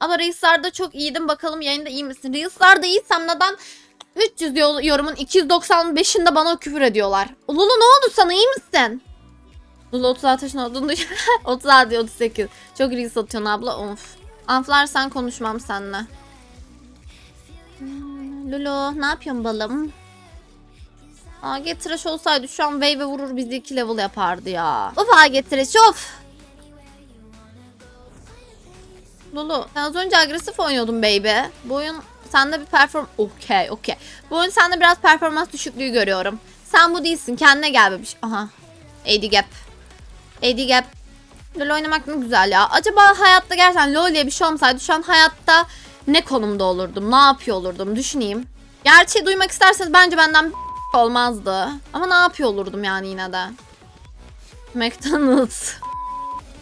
Ama Reels'larda çok iyiydim. Bakalım yayında iyi misin? Reels'larda iyiysem neden 300 yo- yorumun 295'inde bana küfür ediyorlar. Lulu ne oldu sana iyi misin? Lulu 36 yaşında olduğunu düşün. 36 diyor, 38. Çok Reels atıyorsun abla. Of. Anflar sen konuşmam seninle. Lulu ne yapıyorsun balım? Aa getiriş olsaydı şu an wave vurur bizi 2 level yapardı ya. Of aa getiriş of. Lulu sen az önce agresif oynuyordun baby. Bu oyun sende bir perform... Okey okey. Bu oyun sende biraz performans düşüklüğü görüyorum. Sen bu değilsin kendine gel bebiş. Aha. AD gap. AD gap. LoL oynamak ne güzel ya. Acaba hayatta gerçekten LoL diye bir şey olmasaydı şu an hayatta ne konumda olurdum? Ne yapıyor olurdum? Düşüneyim. Gerçeği duymak isterseniz bence benden olmazdı. Ama ne yapıyor olurdum yani yine de. McDonald's.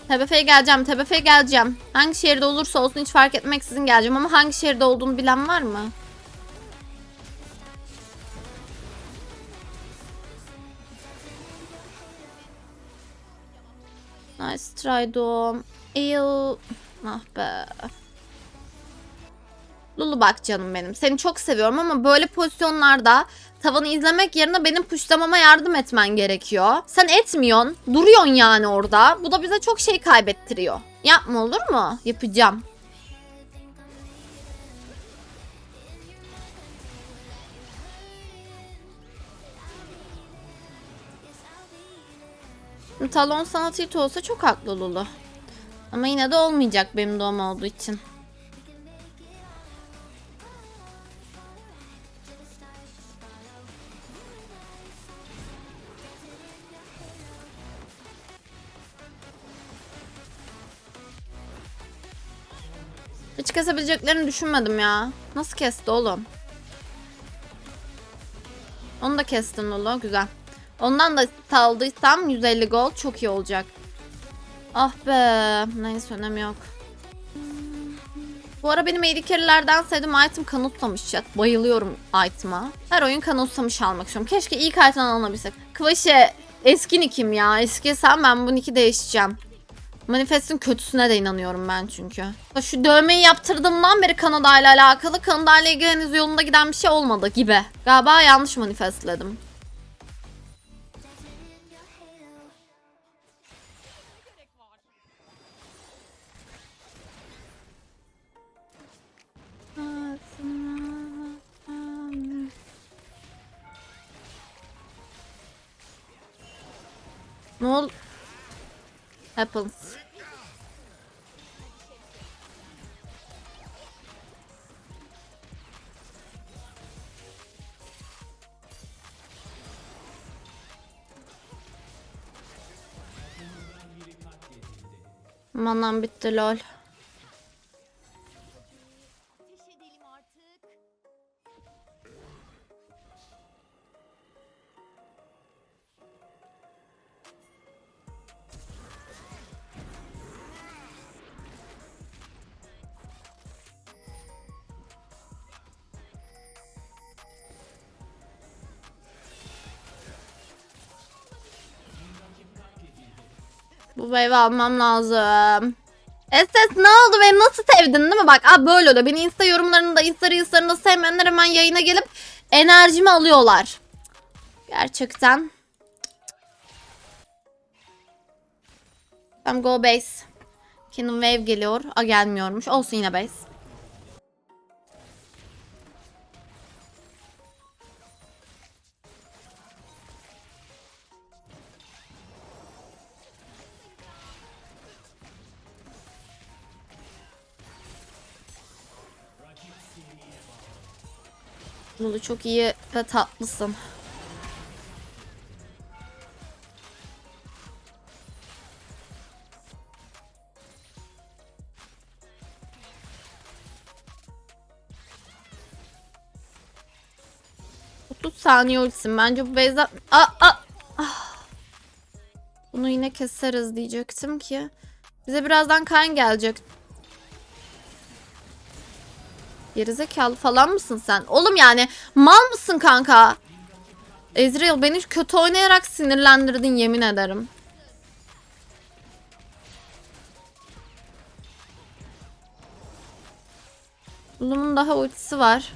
TBF'ye geleceğim, TBF'ye geleceğim. Hangi şehirde olursa olsun hiç fark etmeksizin geleceğim ama hangi şehirde olduğunu bilen var mı? Nice try Dom. Ew. Ah be. Lulu bak canım benim. Seni çok seviyorum ama böyle pozisyonlarda tavanı izlemek yerine benim puşlamama yardım etmen gerekiyor. Sen etmiyorsun. Duruyorsun yani orada. Bu da bize çok şey kaybettiriyor. Yapma olur mu? Yapacağım. Talon sanatı olsa çok haklı Lulu. Ama yine de olmayacak benim doğum olduğu için. Hiç kesebileceklerini düşünmedim ya. Nasıl kesti oğlum? Onu da kestin Lolo. Güzel. Ondan da saldıysam 150 gol çok iyi olacak. Ah be. Neyse önemi yok. Bu ara benim AD carry'lerden sevdiğim item kanıtlamış chat. Bayılıyorum item'a. Her oyun kanıtlamış almak istiyorum. Keşke ilk item alabilsek. Kıvaşı eski nickim ya. Eski sen ben bu nick'i değişeceğim. Manifest'in kötüsüne de inanıyorum ben çünkü. Şu dövmeyi yaptırdığımdan beri Kanada ile alakalı Kanada ile ilgili henüz yolunda giden bir şey olmadı gibi. Galiba yanlış manifestledim. Ne ol? Happens. Manam bitti lol. Bu wave almam lazım. SS ne oldu beni nasıl sevdin değil mi? Bak abi böyle oluyor. Beni insta yorumlarında, insta reels'larında sevmeyenler hemen yayına gelip enerjimi alıyorlar. Gerçekten. Tamam go base. Kingdom Wave geliyor. A gelmiyormuş. Olsun yine base. Lulu çok iyi ve tatlısın. Saniye ultisin. Bence bu Beyza... Aa, aa, ah. Bunu yine keseriz diyecektim ki. Bize birazdan kan gelecek. Gerizekalı falan mısın sen? Oğlum yani mal mısın kanka? Ezreal beni kötü oynayarak sinirlendirdin yemin ederim. Lulu'nun daha ultisi var.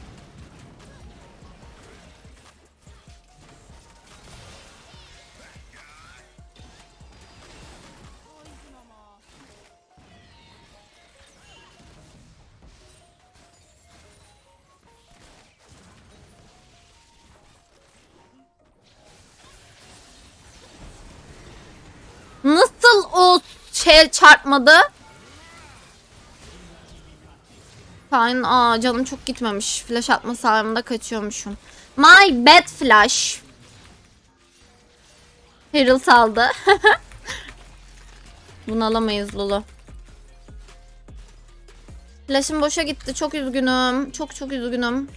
Şey çarpmadı? Fine. Aa canım çok gitmemiş. Flash atma sağlamında kaçıyormuşum. My bad flash. Herald aldı. Bunu alamayız Lulu. Flash'ım boşa gitti. Çok üzgünüm. Çok çok üzgünüm.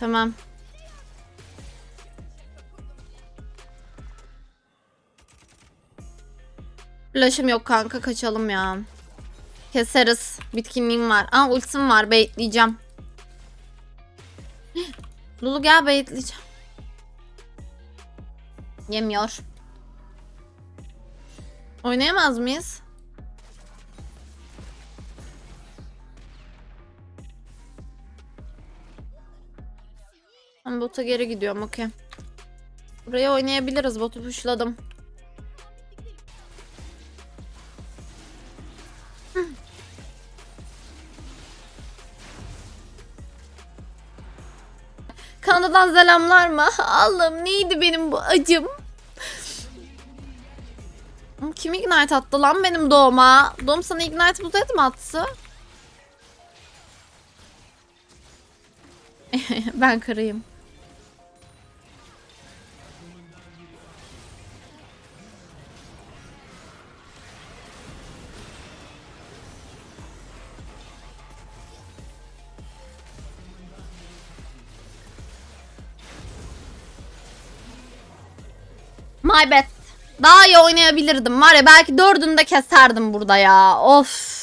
Tamam. Flash'ım yok kanka kaçalım ya. Keseriz. Bitkinliğim var. Aa ultim var baitleyeceğim. Lulu gel baitleyeceğim. Yemiyor. Oynayamaz mıyız? Ben bota geri gidiyorum okey. Buraya oynayabiliriz botu pushladım. Kanada'dan selamlar mı? Allah'ım neydi benim bu acım? Kim ignite attı lan benim doğuma? Doğum sana ignite buz mi attı? ben kırayım. My bad. Daha iyi oynayabilirdim var ya belki dördünü de keserdim burada ya. Of.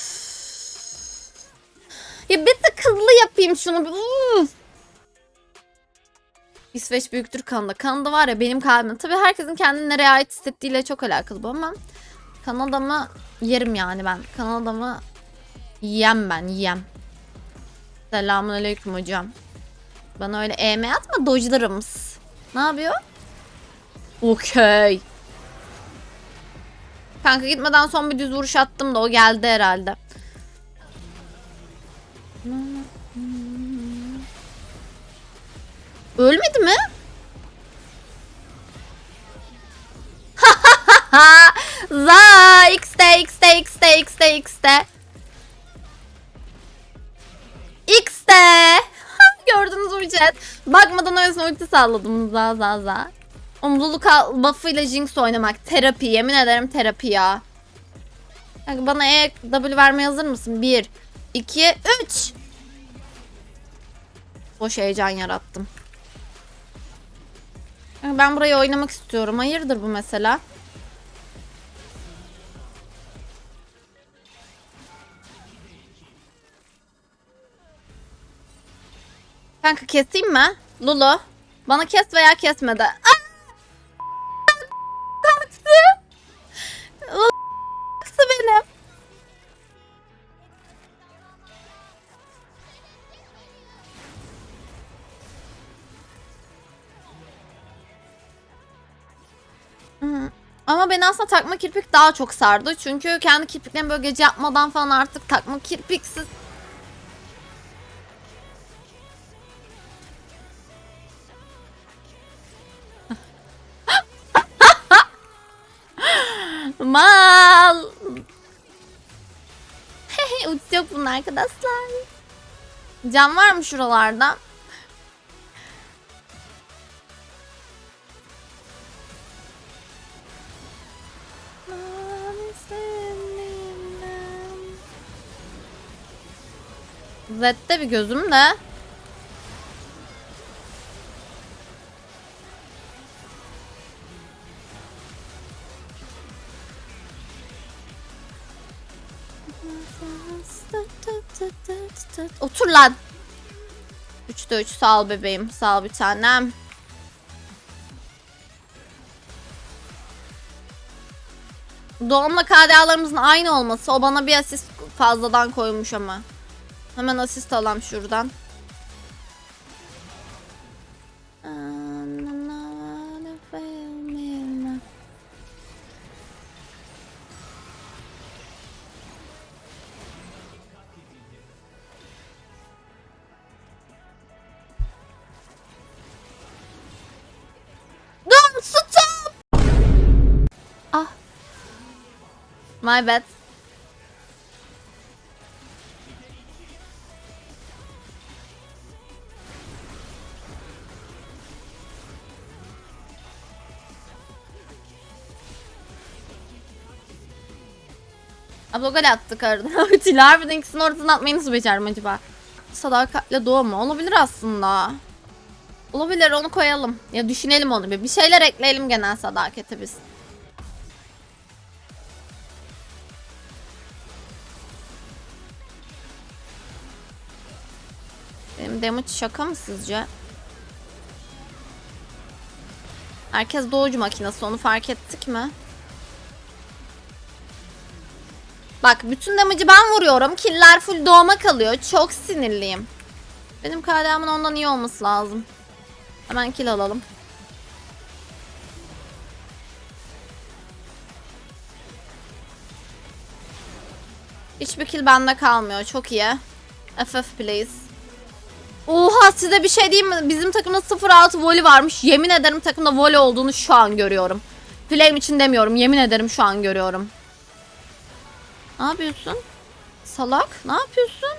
Ya bir tık hızlı yapayım şunu. Uf. İsveç büyüktür Kanada. Kanada var ya benim kalbim. Tabii herkesin kendini nereye ait hissettiğiyle çok alakalı bu ama Kanada'mı yerim yani ben. Kanada'mı yiyem ben yiyem. Selamun aleyküm hocam. Bana öyle EM atma dojlarım. Ne yapıyor? Okey. Kanka gitmeden son bir düz vuruş attım da o geldi herhalde. Ölmedi mi? Za X'te X'te X'te X'te X'te X'te Gördünüz mü chat? Bakmadan öylesine ulti salladım za za za. Omzuluk buff'ıyla Jinx oynamak. Terapi. Yemin ederim terapi ya. Kanka bana E W vermeye hazır mısın? 1, 2, 3. Boş heyecan yarattım. Kanka Ben burayı oynamak istiyorum. Hayırdır bu mesela? Kanka keseyim mi? Lulu. Bana kes veya kesme de. Aa! Ama beni aslında takma kirpik daha çok sardı. Çünkü kendi kirpiklerimi böyle gece yapmadan falan artık takma kirpiksiz Mal. Yok bunun arkadaşlar. Cam var mı şuralarda? Zed'de bir gözüm de. Otur lan. 3'te 3 sağ ol bebeğim. Sağ ol bir tanem. Doğumla KDA'larımızın aynı olması o bana bir asist fazladan koymuş ama. Hemen asist alalım şuradan. Dur stop! Ah. My bad. Abla gol attık aradan. Ütüyle harbiden ikisini ortadan atmayı nasıl becerim acaba? Sadakatle doğu mu? Olabilir aslında. Olabilir onu koyalım. Ya düşünelim onu bir. Bir şeyler ekleyelim genel sadakete biz. Benim damage şaka mı sizce? Herkes doğucu makinesi onu fark ettik mi? Bak bütün damage'ı ben vuruyorum. Killer full doğma kalıyor. Çok sinirliyim. Benim KDA'mın ondan iyi olması lazım. Hemen kill alalım. Hiçbir kill bende kalmıyor. Çok iyi. FF please. Oha size bir şey diyeyim mi? Bizim takımda 0-6 voli varmış. Yemin ederim takımda voli olduğunu şu an görüyorum. Flame için demiyorum. Yemin ederim şu an görüyorum. Ne yapıyorsun? Salak ne yapıyorsun?